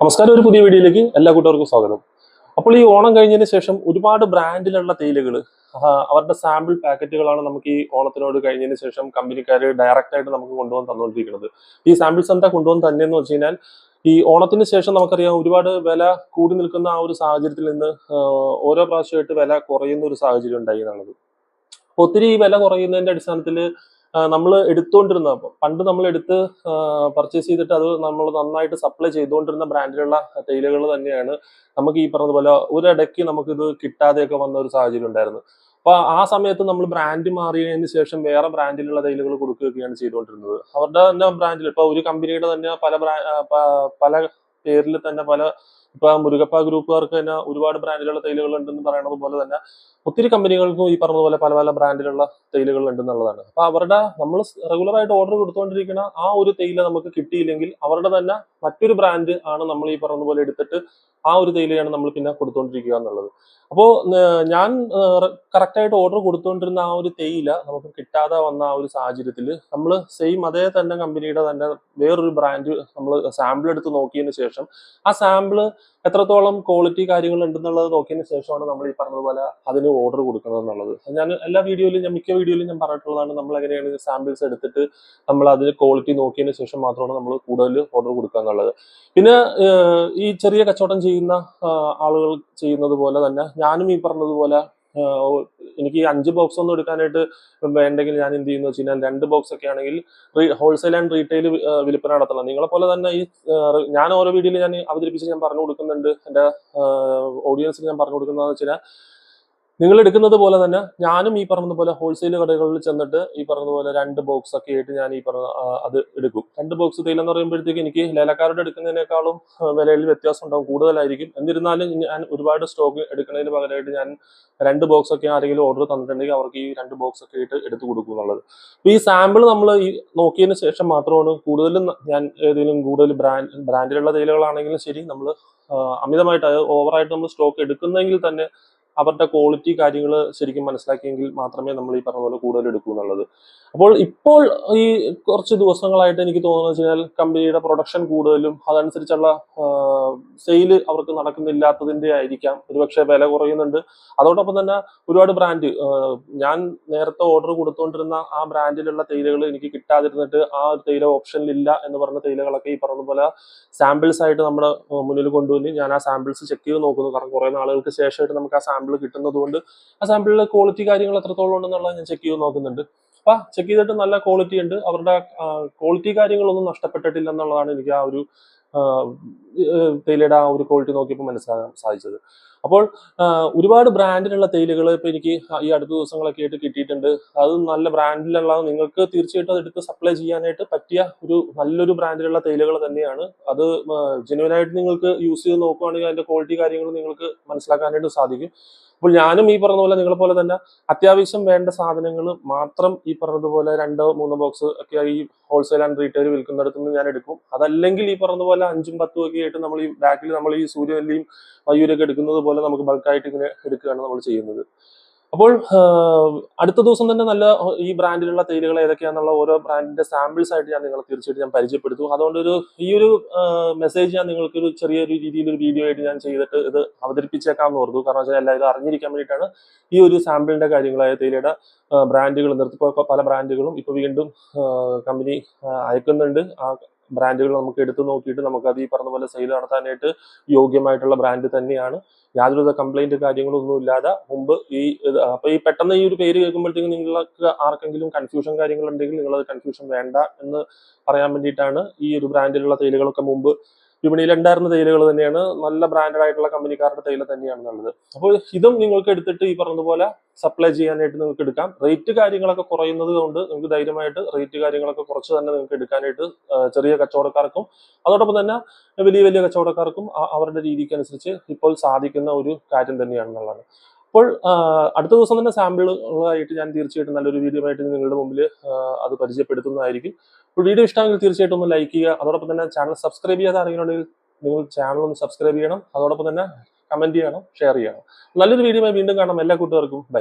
നമസ്കാരം ഒരു പുതിയ വീഡിയോയിലേക്ക് എല്ലാ കൂട്ടുകാർക്കും സ്വാഗതം. അപ്പോൾ ഈ ഓണം കഴിഞ്ഞതിന് ശേഷം ഒരുപാട് ബ്രാൻഡിലുള്ള തേയിലകൾ അവരുടെ സാമ്പിൾ പാക്കറ്റുകളാണ് നമുക്ക് ഈ ഓണത്തിനോട് കഴിഞ്ഞതിന് ശേഷം കമ്പനിക്കാർ ഡയറക്റ്റ് ആയിട്ട് നമുക്ക് കൊണ്ടുവന്ന് തന്നുകൊണ്ടിരിക്കുന്നത് ഈ സാമ്പിൾസ് എന്താ കൊണ്ടുവന്ന് തന്നെയെന്ന് വെച്ച് കഴിഞ്ഞാൽ ഈ ഓണത്തിന് ശേഷം നമുക്കറിയാം ഒരുപാട് വില കൂടി നിൽക്കുന്ന ആ ഒരു സാഹചര്യത്തിൽ നിന്ന് ഓരോ പ്രാവശ്യമായിട്ട് വില കുറയുന്ന ഒരു സാഹചര്യം ഉണ്ടായി എന്നുള്ളത്. ഒത്തിരി വില കുറയുന്നതിന്റെ അടിസ്ഥാനത്തിൽ നമ്മൾ എടുത്തുകൊണ്ടിരുന്ന പണ്ട് നമ്മൾ എടുത്ത് പർച്ചേസ് ചെയ്തിട്ട് അത് നമ്മൾ നന്നായിട്ട് സപ്ലൈ ചെയ്തുകൊണ്ടിരുന്ന ബ്രാൻഡിലുള്ള തേയിലകൾ തന്നെയാണ്. നമുക്ക് ഈ പറഞ്ഞതുപോലെ ഒരിടയ്ക്ക് നമുക്കിത് കിട്ടാതെയൊക്കെ വന്ന ഒരു സാഹചര്യം ഉണ്ടായിരുന്നു. അപ്പൊ ആ സമയത്ത് നമ്മൾ ബ്രാൻഡ് മാറിയതിന് ശേഷം വേറെ ബ്രാൻഡിലുള്ള തേയിലകൾ കൊടുക്കുകയൊക്കെയാണ് ചെയ്തുകൊണ്ടിരുന്നത് അവരുടെ തന്നെ ബ്രാൻഡിൽ ഇപ്പൊ ഒരു കമ്പനിയുടെ തന്നെ പല പല പേരിൽ തന്നെ പല ഇപ്പൊ മുരുകപ്പ ഗ്രൂപ്പുകാർക്ക് തന്നെ ഒരുപാട് ബ്രാൻഡിലുള്ള തൈലുകൾ ഉണ്ടെന്ന് പറയുന്നത് പോലെ തന്നെ ഒത്തിരി കമ്പനികൾക്കും ഈ പറഞ്ഞതുപോലെ പല പല ബ്രാൻഡിലുള്ള തൈലുകൾ ഉണ്ടെന്നുള്ളതാണ്. അപ്പൊ അവരുടെ നമ്മൾ റെഗുലർ ആയിട്ട് ഓർഡർ കൊടുത്തുകൊണ്ടിരിക്കുന്ന ആ ഒരു തേയില നമുക്ക് കിട്ടിയില്ലെങ്കിൽ അവരുടെ തന്നെ മറ്റൊരു ബ്രാൻഡ് ആണ് നമ്മൾ ഈ പറഞ്ഞ പോലെ എടുത്തിട്ട് ആ ഒരു തൈലയാണ് നമ്മൾ പിന്നെ കൊടുത്തുകൊണ്ടിരിക്കുക എന്നുള്ളത്. അപ്പോൾ ഞാൻ കറക്റ്റ് ആയിട്ട് ഓർഡർ കൊടുത്തുകൊണ്ടിരുന്ന ആ ഒരു തേയില നമുക്ക് കിട്ടാതെ വന്ന ആ ഒരു സാഹചര്യത്തിൽ നമ്മൾ സെയിം അതേ തന്നെ കമ്പനിയുടെ തന്നെ വേറൊരു ബ്രാൻഡ് നമ്മൾ സാമ്പിൾ എടുത്ത് നോക്കിയതിന് ശേഷം ആ സാമ്പിൾ എത്രത്തോളം ക്വാളിറ്റി കാര്യങ്ങൾ ഉണ്ടെന്നുള്ളത് നോക്കിയതിന് ശേഷമാണ് നമ്മൾ ഈ പറഞ്ഞതുപോലെ അതിന് ഓർഡർ കൊടുക്കുന്നത് എന്നുള്ളത് ഞാൻ എല്ലാ വീഡിയോയിലും ഞാൻ മിക്ക വീഡിയോയിലും ഞാൻ പറഞ്ഞിട്ടുള്ളതാണ് നമ്മൾ എങ്ങനെയാണ് സാമ്പിൾസ് എടുത്തിട്ട് നമ്മൾ അതിന് ക്വാളിറ്റി നോക്കിയതിന് ശേഷം മാത്രമാണ് നമ്മൾ കൂടുതൽ ഓർഡർ കൊടുക്കുക എന്നുള്ളത്. പിന്നെ ഈ ചെറിയ കച്ചവടം ചെയ്യുന്ന ആളുകൾ ചെയ്യുന്നത് പോലെ തന്നെ ഞാനും ഈ പറഞ്ഞതുപോലെ എനിക്ക് അഞ്ച് ബോക്സ് ഒന്നും എടുക്കാനായിട്ട് വേണ്ടെങ്കിൽ ഞാൻ എന്ത് ചെയ്യുന്നു വെച്ച് കഴിഞ്ഞാൽ രണ്ട് ബോക്സ് ഒക്കെ ആണെങ്കിൽ ഹോൾസെയിൽ ആൻഡ് റീറ്റെയിൽ വിൽപ്പന നടത്തണം. നിങ്ങളെ പോലെ തന്നെ ഈ ഞാൻ ഓരോ വീഡിയോയിൽ ഞാൻ അവതരിപ്പിച്ച് ഞാൻ പറഞ്ഞു കൊടുക്കുന്നുണ്ട്. എന്റെ ഓഡിയൻസിന് ഞാൻ പറഞ്ഞു കൊടുക്കുന്നതെന്ന് വെച്ച് കഴിഞ്ഞാൽ നിങ്ങൾ എടുക്കുന്നത് പോലെ തന്നെ ഞാനും ഈ പറഞ്ഞതുപോലെ ഹോൾസെയിൽ കടകളിൽ ചെന്നിട്ട് ഈ പറഞ്ഞതുപോലെ രണ്ട് ബോക്സ് ഒക്കെ ആയിട്ട് ഞാൻ ഈ പറഞ്ഞ അത് എടുക്കും. രണ്ട് ബോക്സ് തേയില എന്ന് പറയുമ്പോഴത്തേക്ക് എനിക്ക് ലേലക്കാരുടെ എടുക്കുന്നതിനേക്കാളും വിലയിൽ വ്യത്യാസം ഉണ്ടാവും കൂടുതലായിരിക്കും. എന്നിരുന്നാലും ഞാൻ ഒരുപാട് സ്റ്റോക്ക് എടുക്കുന്നതിന് പകരമായിട്ട് ഞാൻ രണ്ട് ബോക്സ് ഒക്കെ ആരെങ്കിലും ഓർഡർ തന്നിട്ടുണ്ടെങ്കിൽ അവർക്ക് ഈ രണ്ട് ബോക്സ് ഒക്കെ ആയിട്ട് എടുത്തു കൊടുക്കും എന്നുള്ളത്. ഈ സാമ്പിൾ നമ്മൾ ഈ നോക്കിയതിന് ശേഷം മാത്രമാണ് കൂടുതലും ഞാൻ ഏതെങ്കിലും കൂടുതൽ ബ്രാൻഡ് ബ്രാൻഡിലുള്ള തേയിലകളാണെങ്കിലും ശരി നമ്മൾ അമിതമായിട്ട് ഓവറായിട്ട് നമ്മൾ സ്റ്റോക്ക് എടുക്കുന്നെങ്കിൽ തന്നെ അവരുടെ ക്വാളിറ്റി കാര്യങ്ങൾ ശരിക്കും മനസ്സിലാക്കിയെങ്കിൽ മാത്രമേ നമ്മൾ ഈ പറഞ്ഞ പോലെ കൂടുതൽ എടുക്കൂ എന്നുള്ളത്. അപ്പോൾ ഇപ്പോൾ ഈ കുറച്ച് ദിവസങ്ങളായിട്ട് എനിക്ക് തോന്നുന്നത് വെച്ച് കഴിഞ്ഞാൽ കമ്പനിയുടെ പ്രൊഡക്ഷൻ കൂടുതലും അതനുസരിച്ചുള്ള സെയിൽ അവർക്ക് നടക്കുന്നില്ലാത്തതിന്റെ ആയിരിക്കാം. ഒരുപക്ഷെ വില കുറയുന്നുണ്ട്. അതോടൊപ്പം തന്നെ ഒരുപാട് ബ്രാൻഡ് ഞാൻ നേരത്തെ ഓർഡർ കൊടുത്തുകൊണ്ടിരുന്ന ആ ബ്രാൻഡിലുള്ള തേയിലകൾ എനിക്ക് കിട്ടാതിരുന്നിട്ട് ആ തേയില ഓപ്ഷനിൽ ഇല്ല എന്ന് പറഞ്ഞ തേയിലകളൊക്കെ ഈ പറഞ്ഞ പോലെ സാമ്പിൾസ് ആയിട്ട് നമ്മുടെ മുന്നിൽ കൊണ്ടുവന്ന് ഞാൻ ആ സാമ്പിൾസ് ചെക്ക് ചെയ്ത് നോക്കുന്നു. കാരണം കുറെ നാളുകൾക്ക് ശേഷമായിട്ട് നമുക്ക് ആ സാമ്പിൾ കിട്ടുന്നത് കൊണ്ട് ആ സാമ്പിളിലെ ക്വാളിറ്റി കാര്യങ്ങൾ എത്രത്തോളം ഉണ്ടെന്നുള്ളത് ഞാൻ ചെക്ക് ചെയ്ത് നോക്കുന്നുണ്ട്. അപ്പൊ ചെക്ക് ചെയ്തിട്ട് നല്ല ക്വാളിറ്റി ഉണ്ട്. അവരുടെ ക്വാളിറ്റി കാര്യങ്ങളൊന്നും നഷ്ടപ്പെട്ടിട്ടില്ല എന്നുള്ളതാണ് എനിക്ക് ആ ഒരു തേയിലയുടെ ആ ഒരു ക്വാളിറ്റി നോക്കിയപ്പോൾ മനസ്സിലാക്കാൻ സാധിച്ചത്. അപ്പോൾ ഒരുപാട് ബ്രാൻഡിലുള്ള തേയിലകൾ ഇപ്പൊ എനിക്ക് ഈ അടുത്ത ദിവസങ്ങളൊക്കെ ആയിട്ട് കിട്ടിയിട്ടുണ്ട്. അത് നല്ല ബ്രാൻഡിലുള്ള നിങ്ങൾക്ക് തീർച്ചയായിട്ടും അത് എടുത്ത് സപ്ലൈ ചെയ്യാനായിട്ട് പറ്റിയ ഒരു നല്ലൊരു ബ്രാൻഡിലുള്ള തേയിലകൾ തന്നെയാണ്. അത് ജെന്യൂൻ ആയിട്ട് നിങ്ങൾക്ക് യൂസ് ചെയ്ത് നോക്കുകയാണെങ്കിൽ അതിന്റെ ക്വാളിറ്റി കാര്യങ്ങൾ നിങ്ങൾക്ക് മനസ്സിലാക്കാനായിട്ട് സാധിക്കും. അപ്പോൾ ഞാനും ഈ പറഞ്ഞ പോലെ നിങ്ങളെ പോലെ തന്നെ അത്യാവശ്യം വേണ്ട സാധനങ്ങൾ മാത്രം ഈ പറഞ്ഞതുപോലെ രണ്ടോ മൂന്നോ ബോക്സ് ഒക്കെ ഈ ഹോൾസെയിൽ ആൻഡ് റീറ്റെയിൽ വിൽക്കുന്നിടത്ത് നിന്ന് ഞാൻ എടുക്കും. അതല്ലെങ്കിൽ ഈ പറഞ്ഞതുപോലെ അഞ്ചും പത്തും ഒക്കെ ആയിട്ട് നമ്മൾ ഈ ബാക്കിൽ നമ്മൾ ഈ സൂര്യനെല്ലിയും മയൂരൊക്കെ എടുക്കുന്നത് പോലെ നമുക്ക് ബൾക്കായിട്ട് ഇങ്ങനെ എടുക്കുകയാണ് നമ്മൾ ചെയ്യുന്നത്. അപ്പോൾ അടുത്ത ദിവസം തന്നെ നല്ല ഈ ബ്രാൻഡിലുള്ള തേയിലകൾ ഏതൊക്കെയാണെന്നുള്ള ഓരോ ബ്രാൻഡിന്റെ സാമ്പിൾസ് ആയിട്ട് ഞാൻ നിങ്ങളെ തീർച്ചയായിട്ടും ഞാൻ പരിചയപ്പെടുത്തും. അതുകൊണ്ട് ഒരു ഈ ഒരു മെസ്സേജ് ഞാൻ നിങ്ങൾക്ക് ഒരു ചെറിയൊരു രീതിയിൽ ഒരു വീഡിയോ ആയിട്ട് ഞാൻ ചെയ്തിട്ട് ഇത് അവതരിപ്പിച്ചേക്കാമെന്ന് ഓർത്തു കാരണം വെച്ചാൽ എല്ലാവരും അറിഞ്ഞിരിക്കാൻ വേണ്ടിയിട്ടാണ് ഈ ഒരു സാമ്പിളിന്റെ കാര്യങ്ങളായ തേയിലയുടെ ബ്രാൻഡുകൾ നിർത്തിപ്പോ പല ബ്രാൻഡുകളും ഇപ്പൊ വീണ്ടും കമ്പനി അയക്കുന്നുണ്ട്. ആ ബ്രാൻഡുകൾ നമുക്ക് എടുത്തു നോക്കിയിട്ട് നമുക്ക് അത് ഈ പറഞ്ഞ പോലെ സെയിൽ നടത്താനായിട്ട് യോഗ്യമായിട്ടുള്ള ബ്രാൻഡ് തന്നെയാണ്. യാതൊരുവിധ കംപ്ലൈന്റ് കാര്യങ്ങളൊന്നും ഇല്ലാതെ മുമ്പ് ഈ അപ്പൊ ഈ പെട്ടെന്ന് ഈ ഒരു പേര് കേൾക്കുമ്പോഴത്തേക്കും നിങ്ങൾക്ക് ആർക്കെങ്കിലും കൺഫ്യൂഷൻ നിങ്ങൾ അത് കൺഫ്യൂഷൻ വേണ്ട എന്ന് പറയാൻ വേണ്ടിയിട്ടാണ് ഈ ഒരു ബ്രാൻഡിലുള്ള തേയിലകളൊക്കെ മുമ്പ് വിപണിയിൽ ഉണ്ടായിരുന്ന തേയിലകൾ തന്നെയാണ്. നല്ല ബ്രാൻഡഡ് ആയിട്ടുള്ള കമ്പനിക്കാരുടെ തേയില തന്നെയാണ് നല്ലത് അപ്പോൾ ഇതും നിങ്ങൾക്ക് എടുത്തിട്ട് ഈ പറഞ്ഞതുപോലെ സപ്ലൈ ചെയ്യാനായിട്ട് നിങ്ങൾക്ക് എടുക്കാം. റേറ്റ് കാര്യങ്ങളൊക്കെ കുറയുന്നത് കൊണ്ട് നിങ്ങൾക്ക് ധൈര്യമായിട്ട് റേറ്റ് കാര്യങ്ങളൊക്കെ കുറച്ച് തന്നെ നിങ്ങൾക്ക് എടുക്കാനായിട്ട് ചെറിയ കച്ചവടക്കാർക്കും അതോടൊപ്പം തന്നെ വലിയ വലിയ കച്ചവടക്കാർക്കും അവരുടെ രീതിക്ക് അനുസരിച്ച് ഇപ്പോൾ സാധിക്കുന്ന ഒരു കാര്യം തന്നെയാണെന്നുള്ളതാണ്. അപ്പോൾ അടുത്ത ദിവസം തന്നെ സാമ്പിളുകളായിട്ട് ഞാൻ തീർച്ചയായിട്ടും നല്ലൊരു വീഡിയോ ആയിട്ട് നിങ്ങളുടെ മുമ്പിൽ അത് പരിചയപ്പെടുത്തുന്നതായിരിക്കും. വീഡിയോ ഇഷ്ടമെങ്കിൽ തീർച്ചയായിട്ടും ഒന്ന് ലൈക്ക് ചെയ്യുക. അതോടൊപ്പം തന്നെ ചാനൽ സബ്സ്ക്രൈബ് ചെയ്യാതെ ആരെങ്കിലും നിങ്ങൾ ചാനൽ ഒന്ന് സബ്സ്ക്രൈബ് ചെയ്യണം. അതോടൊപ്പം തന്നെ കമന്റ് ചെയ്യണം ഷെയർ ചെയ്യണം. നല്ലൊരു വീഡിയോ വീണ്ടും കാണാം. എല്ലാ കൂട്ടുകാർക്കും ബൈ